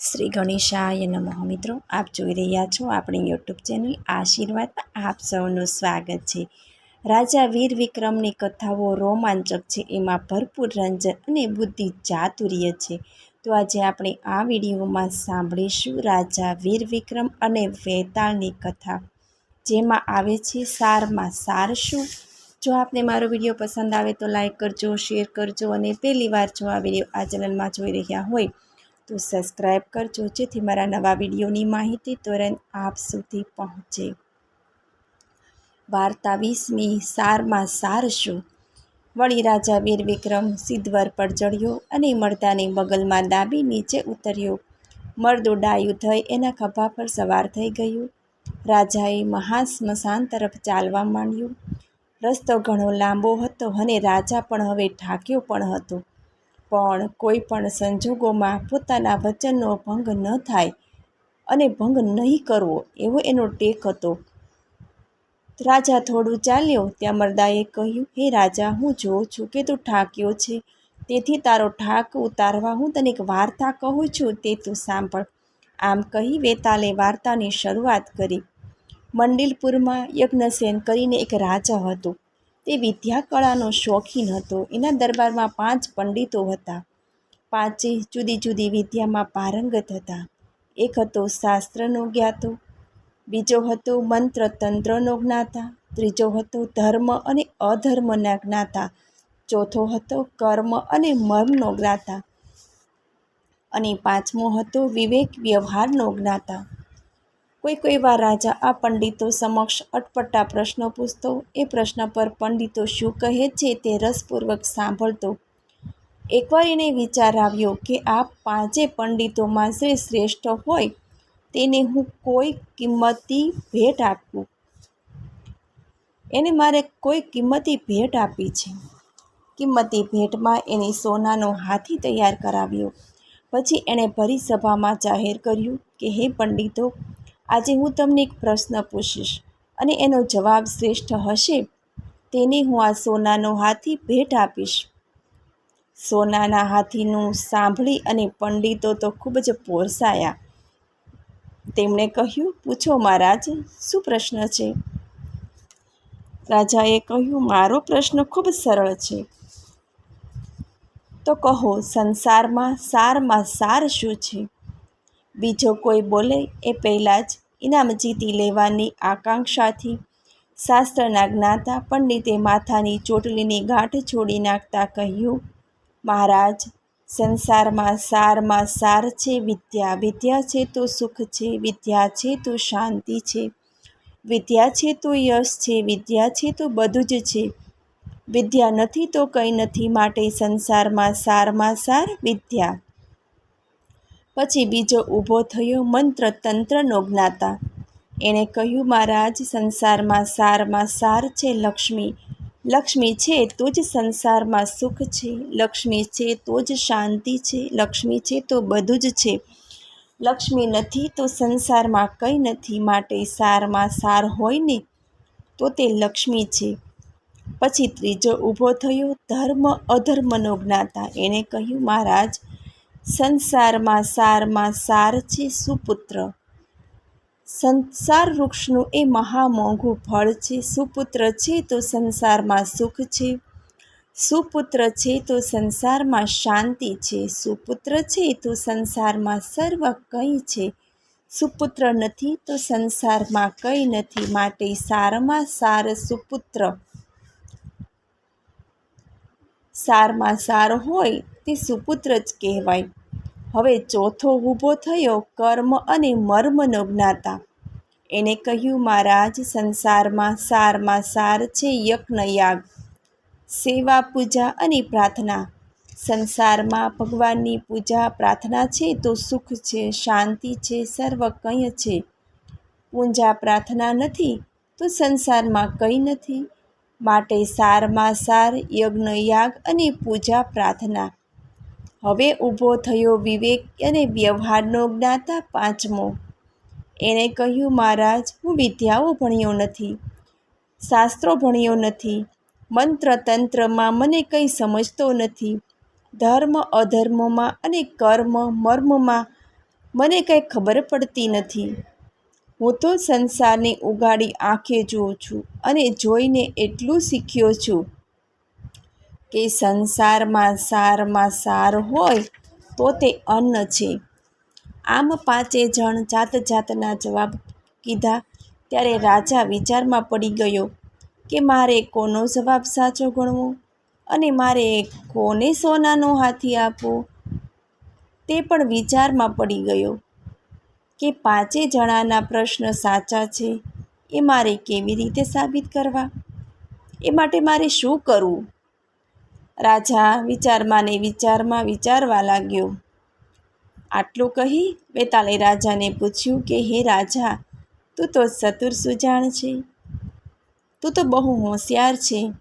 શ્રી ગણેશાય નમઃ. મિત્રો, આપ જોઈ રહ્યા છો આપણી યુટ્યુબ ચેનલ આશીર્વાદમાં આપ સૌનું સ્વાગત છે. રાજા વીર વિક્રમની કથાઓ રોમાંચક છે. એમાં ભરપૂર રંજન અને બુદ્ધિ ચાતુર્ય છે. તો આજે આપણે આ વિડીયોમાં સાંભળીશું રાજા વીર વિક્રમ અને વેતાળની કથા. જેમાં આવે છે સારમાં સાર શું? જો આપને મારો વીડિયો પસંદ આવે તો લાઇક કરજો, શેર કરજો અને પહેલી વાર જો આ વીડિયો આ ચેનલમાં જોઈ રહ્યા હોય તો સબસ્ક્રાઈબ કરજો. જેથી મારા નવા વિડીયોની માહિતી તુરંત આપ સુધી પહોંચે. વાર્તા વીસમી, સારમાં સાર શું? વળી રાજા વીર વિક્રમ સિદ્ધવર પર ચડ્યો અને મર્દાની બગલમાં દાબી નીચે ઉતર્યો. મર્દો ડાયું થઈ એના ખભા પર સવાર થઈ ગયું. રાજાએ મહાસ્મશાન તરફ ચાલવા માંડ્યું. રસ્તો ઘણો લાંબો હતો અને રાજા પણ હવે ઠાક્યો પણ હતો. પણ કોઈ પણ સંજોગોમાં પોતાના વચનનો ભંગ ન થાય અને ભંગ નહીં કરવો એવો એનો ટેક હતો. રાજા થોડું ચાલ્યો. ત્યાં મરદાએ કહ્યું, હે રાજા, હું જોઉં છું કે તું ઠાક્યો છે. તેથી તારો ઠાક ઉતારવા હું તને એક વાર્તા કહું છું, તે તું સાંભળ. આમ કહી વેતાલે વાર્તાની શરૂઆત કરી. મંડિલપુરમાં યજ્ઞસેન કરીને એક રાજા હતો. તે વિદ્યા કળાનો શોખીન હતો. એના દરબારમાં પાંચ પંડિતો હતા. પાંચે જુદી જુદી વિદ્યામાં પારંગત હતા. એક હતો શાસ્ત્રનો જ્ઞાતો, બીજો હતો મંત્ર તંત્રનો જ્ઞાતા, ત્રીજો હતો ધર્મ અને અધર્મના જ્ઞાતા, ચોથો હતો કર્મ અને મર્મનો જ્ઞાતા અને પાંચમો હતો વિવેક વ્યવહારનો જ્ઞાતા. કોઈ કોઈ વાર રાજા આ પંડિતો સમક્ષ અટપટા પ્રશ્નો પૂછતો, એ પ્રશ્ન પર પંડિતો શું કહે છે તે રસપૂર્વક સાંભળતો. એકવાર એને વિચાર આવ્યો કે આ પાંચે પંડિતોમાં જે શ્રેષ્ઠ હોય, તેને હું કોઈ કિંમતી ભેટ આપું. એને મારે કોઈ કિંમતી ભેટ આપી છે. કિંમતી ભેટમાં એને સોનાનો હાથી તૈયાર કરાવ્યો. પછી એણે ભરી સભામાં જાહેર કર્યું કે, હે પંડિતો આજે હું તમને એક પ્રશ્ન પૂછીશ અને એનો જવાબ શ્રેષ્ઠ હશે તેને હું આ સોનાનો હાથી ભેટ આપીશ. સોનાના હાથીનું સાંભળી અને પંડિતો તો ખૂબ જ પોરસાયા. તેમણે કહ્યું, પૂછો મહારાજ, શું પ્રશ્ન છે? રાજાએ કહ્યું, મારો પ્રશ્ન ખૂબ સરળ છે. તો કહો, સંસારમાં સારમાં સાર શું છે? બીજો કોઈ બોલે એ પહેલાં જ ઇનામ જીતી લેવાની આકાંક્ષાથી. શાસ્ત્રના જ્ઞાતા પંડિતે માથાની ચોટલીની ગાંઠ છોડી નાખતા કહ્યું, મહારાજ, સંસારમાં સારમાં સાર છે, વિદ્યા વિદ્યા છે તો સુખ છે, વિદ્યા છે તો શાંતિ છે. વિદ્યા છે તો યશ છે, વિદ્યા છે તો બધું જ છે. વિદ્યા નથી તો કંઈ નથી, માટે સંસારમાં સારમાં સાર, વિદ્યા પછી બીજો ઊભો થયો મંત્ર તંત્રનો જ્ઞાતા. એણે કહ્યું, મહારાજ, સંસારમાં સારમાં સાર છે લક્ષ્મી. લક્ષ્મી છે તો જ સંસારમાં સુખ છે. લક્ષ્મી છે તો જ શાંતિ છે. લક્ષ્મી છે તો બધું જ છે. લક્ષ્મી નથી તો સંસારમાં કંઈ નથી. માટે સારમાં સાર હોય ને તો તે લક્ષ્મી છે. પછી ત્રીજો ઊભો થયો ધર્મ અધર્મનો જ્ઞાતા. એણે કહ્યું, મહારાજ સંસારમાં સારમાં સાર છે સુપુત્ર. સંસાર વૃક્ષનું એ મહામોંઘું ફળ છે. સુપુત્ર છે તો સંસારમાં સુખ છે. સુપુત્ર છે તો સંસારમાં શાંતિ છે. સુપુત્ર છે તો સંસારમાં સર્વ કંઈ છે. સુપુત્ર નથી તો સંસારમાં કંઈ નથી. માટે સારમાં સાર સુપુત્ર. સારમાં સાર હોય તે સુપુત્ર જ કહેવાય. હવે ચોથો ઊભો થયો કર્મ અને મર્મનો જ્ઞાતા. એણે કહ્યું, મહારાજ, સંસારમાં સારમાં સાર છે યજ્ઞયાગ, સેવા, પૂજા અને પ્રાર્થના. સંસારમાં ભગવાનની પૂજા, પ્રાર્થના છે તો સુખ છે, શાંતિ છે, સર્વ કંઈ છે. પૂજા, પ્રાર્થના નથી તો સંસારમાં કંઈ નથી. માટે સારમાં સાર, યજ્ઞયાગ અને પૂજા, પ્રાર્થના. હવે ઊભો થયો વિવેક અને વ્યવહારનો જ્ઞાતા પાંચમો. એણે કહ્યું, મહારાજ, હું વિદ્યાઓ ભણ્યો નથી, શાસ્ત્રો ભણ્યો નથી મંત્ર તંત્રમાં મને કંઈ સમજતો નથી, ધર્મ અધર્મમાં અને કર્મ મર્મમાં મને કંઈ ખબર પડતી નથી. હું તો સંસારની ઉગાડી આંખે જોઉં છું અને જોઈને એટલું શીખ્યો છું કે સંસારમાં સારમાં સાર હોય તો તે અન્ન છે. આમ પાંચે જણ જાત જાતના જવાબ કીધા. ત્યારે રાજા વિચારમાં પડી ગયો કે મારે કોનો જવાબ સાચો ગણવો અને મારે કોને સોનાનો હાથી આપવો? તે પણ વિચારમાં પડી ગયો કે પાંચે જણાના પ્રશ્ન સાચા છે, એ મારે કેવી રીતે સાબિત કરવા? એ માટે મારે શું કરવું? રાજા વિચારમાં ને વિચારમાં વિચારવા લાગ્યો. આટલું કહી બેતાલે રાજાને પૂછ્યું કે, હે રાજા, તું તો ચતુર સુજાણ છે. તું તો બહુ હોશિયાર છે,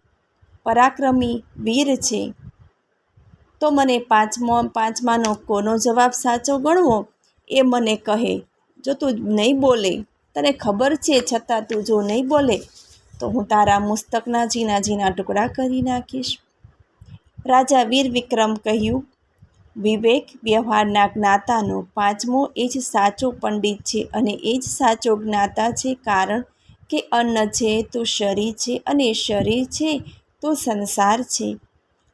પરાક્રમી, વીર છે. તો મને પાંચમો, પાંચમાનો કોનો જવાબ સાચો ગણવો? એ મને કહે, જો તું નહીં બોલે, તને ખબર છે છતાં તું જો નહીં બોલે, તો હું તારા મુસ્તકના જીના જીના ટુકડા કરી નાખીશ. રાજા વીર વિક્રમ કહ્યું, વિવેક વ્યવહારના જ્ઞાતાનો પાંચમો એ જ સાચો પંડિત છે અને એ જ સાચો જ્ઞાતા છે કારણ કે અન્ન છે તો શરીર છે અને શરીર છે તો સંસાર છે.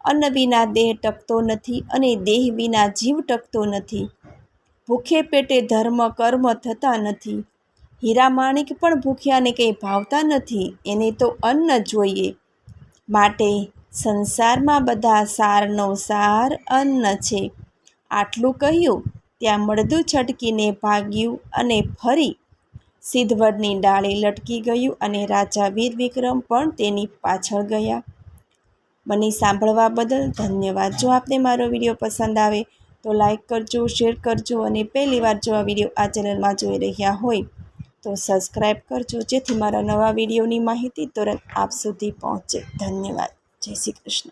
અન્ન વિના દેહ ટકતો નથી અને દેહ વિના જીવ ટકતો નથી. ભૂખે પેટે ધર્મ, કર્મ થતા નથી. હીરા માણિક પણ ભૂખ્યાને કંઈ ભાવતા નથી. એને તો અન્ન જોઈએ. માટે સંસારમાં બધા સારનો સાર અન્ન છે. આટલું કહ્યું, ત્યાં મળદું છટકીને ભાગ્યું અને ફરી સિદ્ધવડની ડાળે લટકી ગયું અને રાજા વીર વિક્રમ પણ તેની પાછળ ગયા. મને સાંભળવા બદલ ધન્યવાદ. જો આપને મારો વીડિયો પસંદ આવે, તો લાઈક કરજો, શેર કરજો અને પહેલી વાર જો આ વીડિયો આ ચેનલમાં જોઈ રહ્યા હોય, તો સબસ્ક્રાઈબ કરજો. જેથી મારા નવા વિડીયોની માહિતી તુરંત આપ સુધી પહોંચે. ધન્યવાદ. જય શ્રી કૃષ્ણ